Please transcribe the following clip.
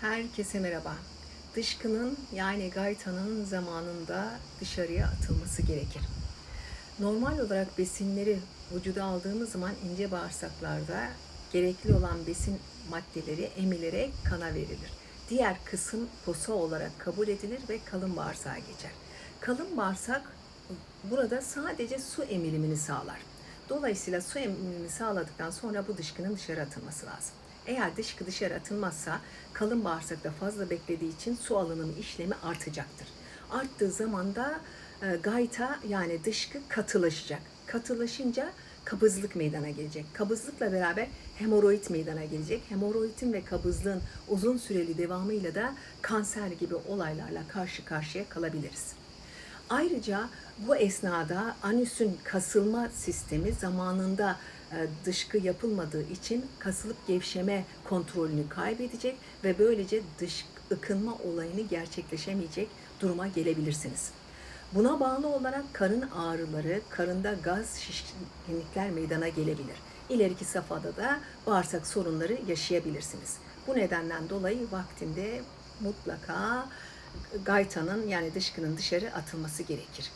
Herkese merhaba. Dışkının yani gaytanın zamanında dışarıya atılması gerekir. Normal olarak besinleri vücuda aldığımız zaman ince bağırsaklarda gerekli olan besin maddeleri emilerek kana verilir. Diğer kısım posa olarak kabul edilir ve kalın bağırsağa geçer. Kalın bağırsak burada sadece su emilimini sağlar. Dolayısıyla su emilimini sağladıktan sonra bu dışkının dışarı atılması lazım. Eğer dışkı dışarı atılmazsa kalın bağırsakta fazla beklediği için su alınımı işlemi artacaktır. Arttığı zaman da e, gayta yani dışkı katılaşacak. Katılaşınca kabızlık meydana gelecek. Kabızlıkla beraber hemoroid meydana gelecek. Hemoroidin ve kabızlığın uzun süreli devamıyla da kanser gibi olaylarla karşı karşıya kalabiliriz. Ayrıca bu esnada anüsün kasılma sistemi zamanında e, dışkı yapılmadığı için kasılıp gevşeme kontrolünü kaybedecek ve böylece dış ıkınma olayını gerçekleşemeyecek duruma gelebilirsiniz. Buna bağlı olarak karın ağrıları, karında gaz şişkinlikler meydana gelebilir. İleriki safhada da bağırsak sorunları yaşayabilirsiniz. Bu nedenden dolayı vaktinde mutlaka gaytanın yani dışkının dışarı atılması gerekir.